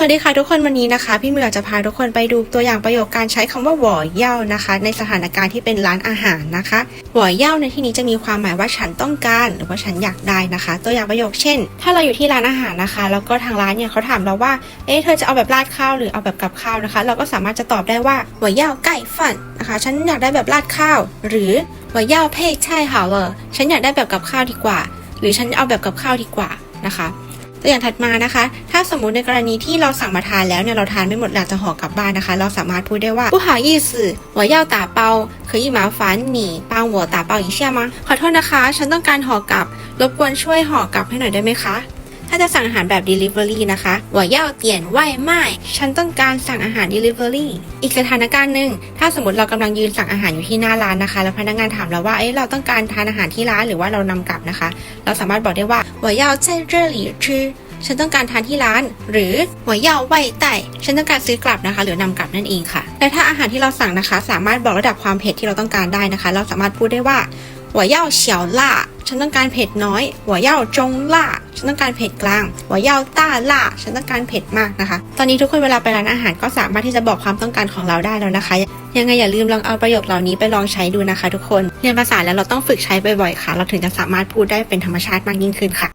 สวัสดีค่ะทุกคนวันนี้นะคะ พี่เมือจะพาทุกคนไปดูตัวอย่างประโยคการใช้คำว่าหวอเย่านะคะ ในสถานการณ์ที่เป็นร้านอาหารนะคะหวอเย่าในที่นี้จะมีความหมายว่าฉันต้องการ หรือว่าฉันอยากได้นะคะ ตัวอย่างประโยคเช่น ถ้าเราอยู่ที่ร้านอาหารนะคะ แล้วก็ทางร้านเนี่ยเขาถามเราว่าเอ๊ะเธอจะเอาแบบราดข้าวหรือเอาแบบกับข้าวนะคะ เราก็สามารถจะตอบได้ว่าหวอเย่าไก่ฝันนะคะ ฉันอยากได้แบบราดข้าว หรือหวอเย่าเพ่ใช่ค่ะเลยฉันอยากได้แบบกับข้าวดีกว่า หรือฉันเอาแบบกับข้าวดีกว่านะคะ ตัวอย่างถัดมานะคะ ถ้าสมมุติในกรณีที่เราสั่งมาทานแล้วเนี่ยเราทานไม่หมดอยากจะห่อกลับบ้านนะคะ เราสามารถพูดได้ว่า不好意思我要打包可以麻烦你帮我打包一下吗ขอโทษนะคะ ฉันต้องการห่อกลับ รบกวนช่วยห่อกลับให้หน่อยได้ไหมคะ ถ้าจะสั่งอาหารแบบ Delivery นะคะว่าเย่าเตียนไหวไม่ฉันต้องการสั่งอาหาร Delivery อีกสถานการณ์หนึ่งถ้าสมมติเรากำลังยืนสั่งอาหารอยู่ที่หน้าร้านนะคะ แล้วพนักงานถามเราว่าเอ๊ะเราต้องการทานอาหารที่ร้านหรือว่าเรานำกลับนะคะ เราสามารถบอกได้ว่าว่าเย่าเจเจ้หลี่ชื่อฉันต้องการทานที่ร้าน หรือหัวเยาไว้ไต่ฉันต้องการซื้อกลับนะคะ หรือนำกลับนั่นเองค่ะและถ้าอาหารที่เราสั่งนะคะ สามารถบอกระดับความเผ็ดที่เราต้องการได้นะคะ เราสามารถพูดได้ว่าหัวเยาเฉียวล่า ฉันต้องการเผ็ดน้อยหัวเย่จงล่าฉันต้องการเผ็ดกลางหัวเย่ต้าล่าฉันต้องการเผ็ดมากนะคะ ตอนนี้ทุกคนเวลาไปร้านอาหารก็สามารถที่จะบอกความต้องการของเราได้แล้วนะคะ ยังไงอย่าลืมลองเอาประโยคเหล่านี้ไปลองใช้ดูนะคะ ทุกคนเรียนภาษาแล้วเราต้องฝึกใช้บ่อยๆค่ะ เราถึงจะสามารถพูดได้เป็นธรรมชาติมากยิ่งขึ้นค่ะ